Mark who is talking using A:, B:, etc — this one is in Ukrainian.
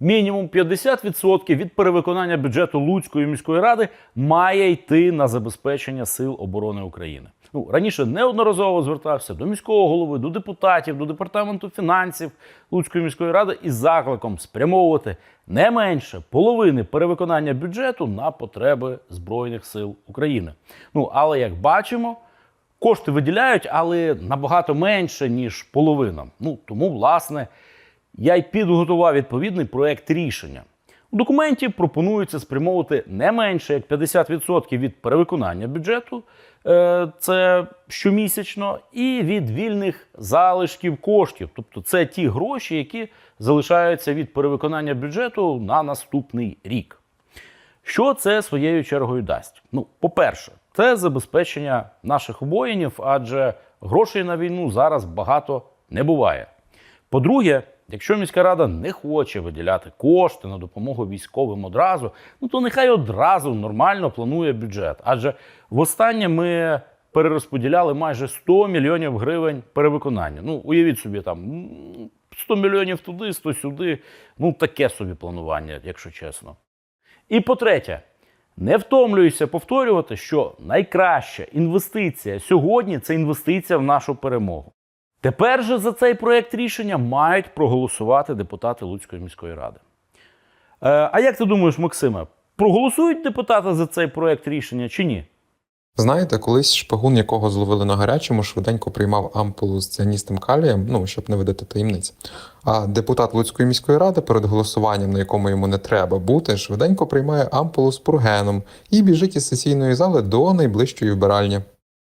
A: Мінімум 50% від перевиконання бюджету Луцької міської ради має йти на забезпечення сил оборони України. Ну раніше неодноразово звертався до міського голови, до депутатів, до департаменту фінансів Луцької міської ради із закликом спрямовувати не менше половини перевиконання бюджету на потреби збройних сил України. Ну але як бачимо, кошти виділяють, але набагато менше ніж половина. Ну тому, власне, я й підготував відповідний проект рішення. У документі пропонується спрямовувати не менше як 50% від перевиконання бюджету, е, це щомісячно, і від вільних залишків коштів. Тобто це ті гроші, які залишаються від перевиконання бюджету на наступний рік. Що це своєю чергою дасть? Ну, по-перше, це забезпечення наших воїнів, адже грошей на війну зараз багато не буває. По-друге, якщо міська рада не хоче виділяти кошти на допомогу військовим одразу, ну то нехай одразу нормально планує бюджет. Адже востаннє ми перерозподіляли майже 100 мільйонів гривень перевиконання. Ну, уявіть собі, там 100 мільйонів туди, 100 сюди. Ну, таке собі планування, якщо чесно. І по-третє, не втомлююся повторювати, що найкраща інвестиція сьогодні це інвестиція в нашу перемогу. Тепер же за цей проект рішення мають проголосувати депутати Луцької міської ради. Е, а як ти думаєш, Максиме, проголосують депутати за цей проект рішення чи ні?
B: Знаєте, колись шпигун, якого зловили на гарячому, швиденько приймав ампулу з ціаністим калієм, ну щоб не видати таємниць. А депутат Луцької міської ради перед голосуванням, на якому йому не треба бути, швиденько приймає ампулу з пургеном і біжить із сесійної зали до найближчої вбиральні.